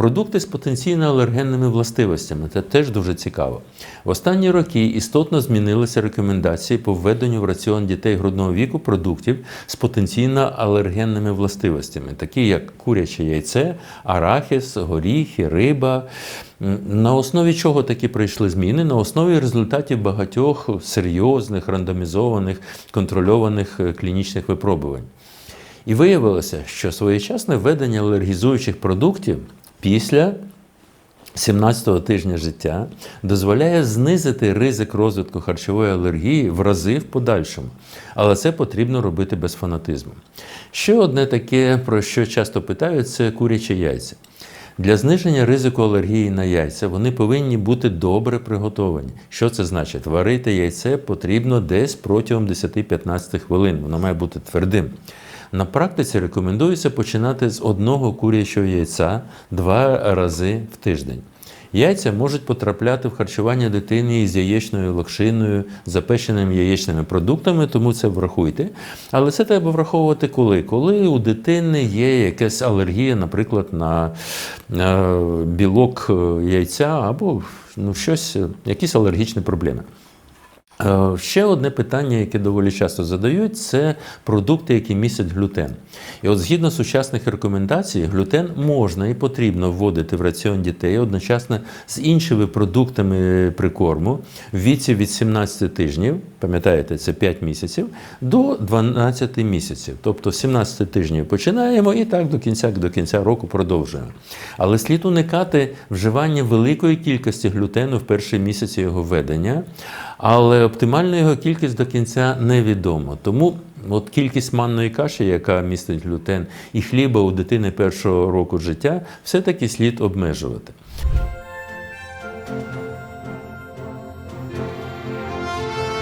Продукти з потенційно алергенними властивостями це теж дуже цікаво. В останні роки істотно змінилися рекомендації по введенню в раціон дітей грудного віку продуктів з потенційно алергенними властивостями, такі як куряче яйце, арахіс, горіхи, риба. На основі чого такі прийшли зміни? На основі результатів багатьох серйозних, рандомізованих, контрольованих е, клінічних випробувань. І виявилося, що своєчасне введення алергізуючих продуктів після 17-го тижня життя дозволяє знизити ризик розвитку харчової алергії в рази в подальшому. Але це потрібно робити без фанатизму. Ще одне таке, про що часто питають, це курячі яйця. Для зниження ризику алергії на яйця вони повинні бути добре приготовані. Що це значить? Варити яйце потрібно десь протягом 10-15 хвилин. Воно має бути твердим. На практиці рекомендується починати з одного курячого яйця два рази в тиждень. Яйця можуть потрапляти в харчування дитини із яєчною локшиною, запеченими яєчними продуктами, тому це врахуйте. Але це треба враховувати коли? Коли у дитини є якась алергія, наприклад, на, на білок е, яйця або ну, щось, е, якісь алергічні проблеми. Е, Ще одне питання, яке доволі часто задають, це продукти, які містять глютен. І от згідно сучасних рекомендацій, глютен можна і потрібно вводити в раціон дітей одночасно з іншими продуктами прикорму в віці від 17 тижнів, пам'ятаєте, це 5 місяців, до 12 місяців. Тобто з 17 тижнів починаємо і так до кінця, до кінця року продовжуємо. Але слід уникати вживання великої кількості глютену в перші місяці його введення. Але оптимальна його кількість до кінця невідома. Тому от кількість манної каші, яка містить глютен, і хліба у дитини першого року життя, все-таки слід обмежувати.